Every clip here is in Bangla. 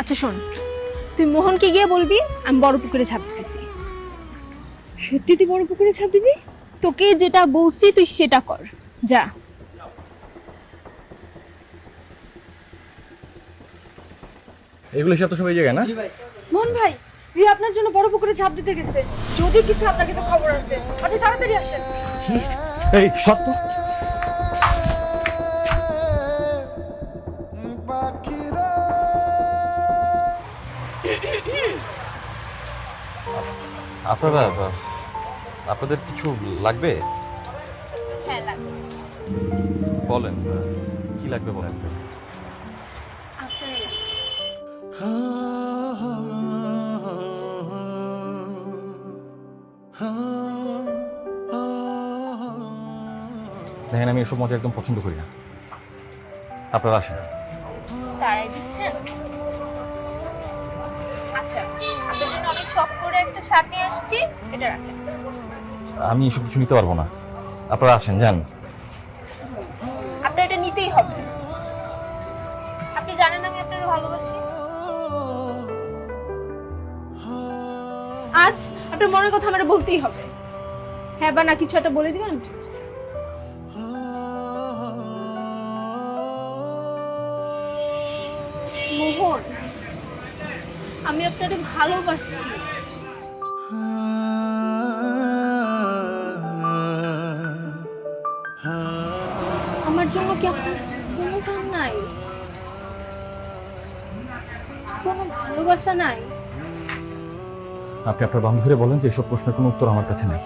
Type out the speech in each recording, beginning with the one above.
আচ্ছা শোন। তুই মোহনকে গিয়ে বলবি আমি বড় পুকুরে ছাপ দিতেছি। সত্যি তুই বড় পুকুরে ছাপ দিবি? তোকে যেটা বলছি তুই সেটা কর। যা। এগুলো সব তো সব এই জায়গায় না? মোহন ভাই রিয়া আপনার জন্য বড় পুকুরে ছাপ দিতে গেছে। যদি কিছু আপনাকে তো খবর আছে আপনি তাড়াতাড়ি আসেন। এই সত্য আপনারা আপনাদের কিছু লাগবে? হ্যাঁ লাগবে। বলেন কি লাগবে বলেন? দেখেন আমি এসব মজা একদম পছন্দ করি না। আপনারা আসেন। তারাই দিচ্ছেন? আচ্ছা আপনার জন্য অনেক শখ করে একটা শার্ট নিয়ে আসছি এটা রাখেন। আমি এসব কিছু নিতে পারব না। আপনারা আসেন যান। আপনার এটা নিতেই হবে। আপনি জানেন আমি আপনার ভালোবাসি। আজ আপনার মনের কথা আমার বলতেই হবে। হ্যাঁ বা না কিছু একটা বলে দিবেন আমি মোহন আমি আপনাকে ভালোবাসি। আমার জন্য কি কোনো টান নাই? কোনো ভালোবাসা নাই? আপনি আপনার বান্ধবীরা বলেন যে এসব প্রশ্নের কোনো উত্তর আমার কাছে নাই।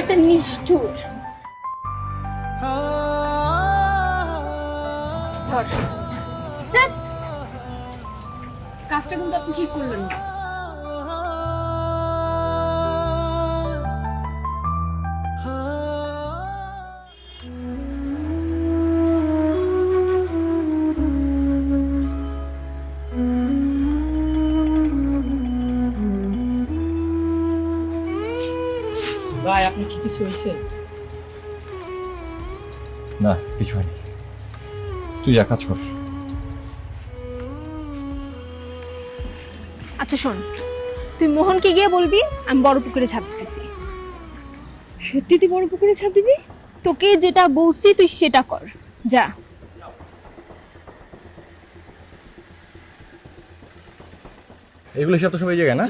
একটা নিষ্ঠুর। ধর। কাজটা কিন্তু আপনি ঠিক করলেন না। ভাই আপনি কি কিছু হয়েছে? না কিছু হয়নি। তুই যা কাজ কর। আচ্ছা শোন। তুই মোহনকে গিয়ে বলবি আমি বড় পুকুরে ছাপ দিতেছি। সত্যি তুই বড় পুকুরে ছাপ দিবি? তোকে যেটা বলছি তুই সেটা কর। যা। এগুলো সব তো সব এই জায়গায় না?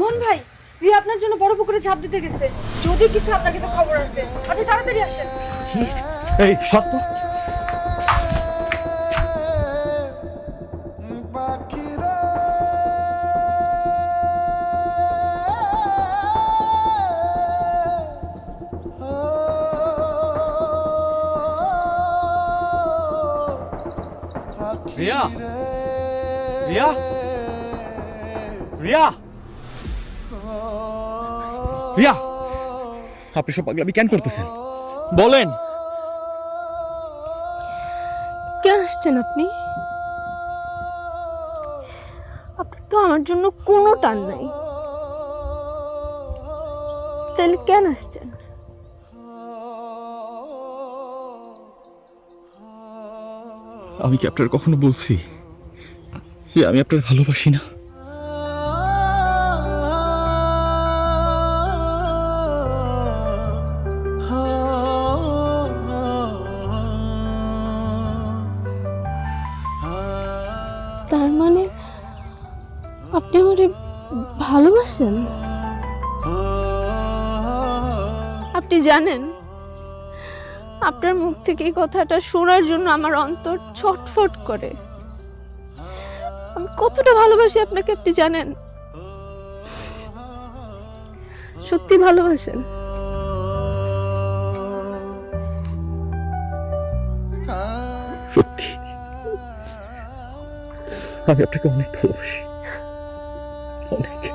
মোহন ভাই রিয়া আপনার জন্য বড় পুকুরে ছাপ দিতে গেছে। যদি কিছু আপনাকে তো খবর আছে আপনি তাড়াতাড়ি আসেন। এই সত্য রিয়া। রিয়া। রিয়া। রিয়া। আপনি সব পাগলামি কেন করতেছেন? বলেন। কেন আসছেন আপনি? আপনার তো আমার জন্য কোনো টান নাই। তাহলে কেন আসছেন? আমি কি আপনার কখনো বলছি যে আমি আপনার ভালোবাসি না? তার মানে আপনি আমারে ভালোবাসেন? আপনি জানেন আপনার মুখ থেকে এই কথাটা শোনার জন্য আমার অন্তর ছটফট করে। আমি কতটা ভালোবাসি আপনাকে আপনি জানেন? সত্যি ভালোবাসেন। সত্যি। আমি আপনাকে অনেক ভালোবাসি। অনেক।